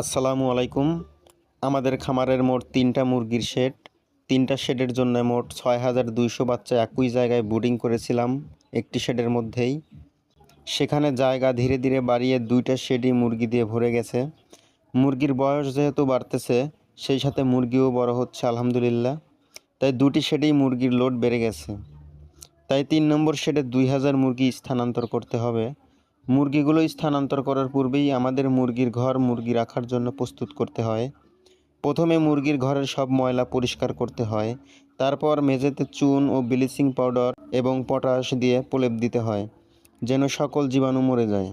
আসসালামু আলাইকুম। আমাদের খামারের মোট তিনটা মুরগির শেড। তিনটা শেডের জন্য মোট ছয় হাজার দুইশো বাচ্চা একই জায়গায় বুডিং করেছিলাম একটি শেডের মধ্যেই। সেখানে জায়গা ধীরে ধীরে বাড়িয়ে দুইটা শেডই মুরগি দিয়ে ভরে গেছে। মুরগির বয়স যেহেতু বাড়তেছে, সেই সাথে মুরগিও বড় হচ্ছে, আলহামদুলিল্লাহ। তাই দুটি শেডেই মুরগির লোড বেড়ে গেছে। তাই তিন নম্বর শেডে দুই হাজার মুরগি স্থানান্তর করতে হবে। মুরগিগুলো স্থানান্তর করার পূর্বেই আমাদের মুরগির ঘর মুরগি রাখার জন্য প্রস্তুত করতে হয়। প্রথমে মুরগির ঘরের সব ময়লা পরিষ্কার করতে হয়। তারপর মেঝেতে চুন ও ব্লিচিং পাউডার এবং পটাশ দিয়ে প্রলেপ দিতে হয়, যেন সকল জীবাণু মরে যায়।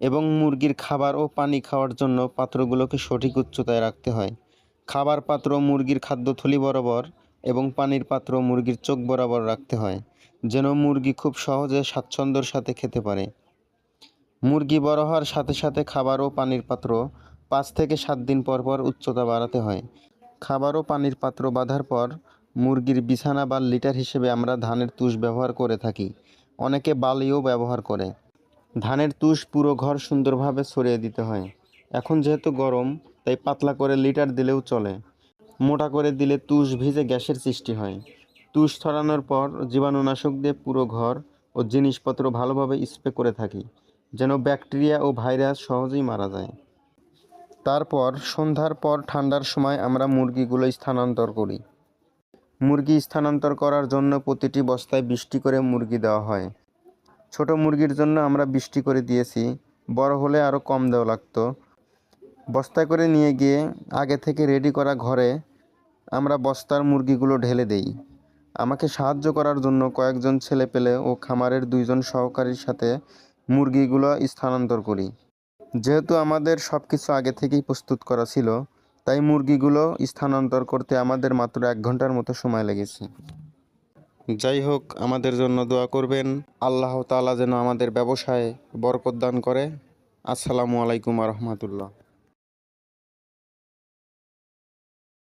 এবং মুরগির খাবার ও পানি খাওয়ার জন্য পাত্রগুলোকে সঠিক উচ্চতায় রাখতে হয়। খাবার পাত্র মুরগির খাদ্যথলি বরাবর এবং পানির পাত্র মুরগির চোখ বরাবর রাখতে হয়, যেন মুরগি খুব সহজে স্বাচ্ছন্দ্যর সাথে খেতে পারে। মুরগি বড় হওয়ার সাথে সাথে খাবার ও পানির পাত্র পাঁচ থেকে সাত দিন পর পর উচ্চতা বাড়াতে হয়। খাবার ও পানির পাত্র বাঁধার পর মুরগির বিছানা বা লিটার হিসেবে আমরা ধানের তুষ ব্যবহার করে থাকি। অনেকে বালিও ব্যবহার করে। ধানের তুষ পুরো ঘর সুন্দরভাবে ছড়িয়ে দিতে হয়। এখন যেহেতু গরম, তাই পাতলা করে লিটার দিলেও চলে। মোটা করে দিলে তুষ ভিজে গ্যাসের সৃষ্টি হয়। তুষ ছড়ানোর পর জীবাণুনাশক দিয়ে পুরো ঘর ও জিনিসপত্র ভালোভাবে স্প্রে করে থাকি, যেন ব্যাকটেরিয়া ও ভাইরাস সহজেই মারা যায়। তারপর সন্ধ্যার পর ঠান্ডার সময় আমরা মুরগিগুলো স্থানান্তর করি। মুরগি স্থানান্তর করার জন্য প্রতিটি বস্তায় বৃষ্টি করে মুরগি দেওয়া হয়। ছোট মুরগির জন্য আমরা বৃষ্টি করে দিয়েছি, বড় হলে আরও কম দেওয়া লাগতো। বস্তায় করে নিয়ে গিয়ে আগে থেকে রেডি করা ঘরে আমরা বস্তার মুরগিগুলো ঢেলে দেই। আমাকে সাহায্য করার জন্য কয়েকজন ছেলে পেলে ও খামারের দুইজন সহকারীর সাথে মুরগিগুলো স্থানান্তর করি। যেহেতু আমাদের সব কিছু আগে থেকেই প্রস্তুত করা ছিল, তাই মুরগিগুলো স্থানান্তর করতে আমাদের মাত্র এক ঘণ্টার মতো সময় লেগেছে। যাই হোক, আমাদের জন্য দোয়া করবেন। আল্লাহ তাআলা যেন আমাদের ব্যবসায় বরকত দান করে। আসসালামু আলাইকুম রহমতুল্লাহ।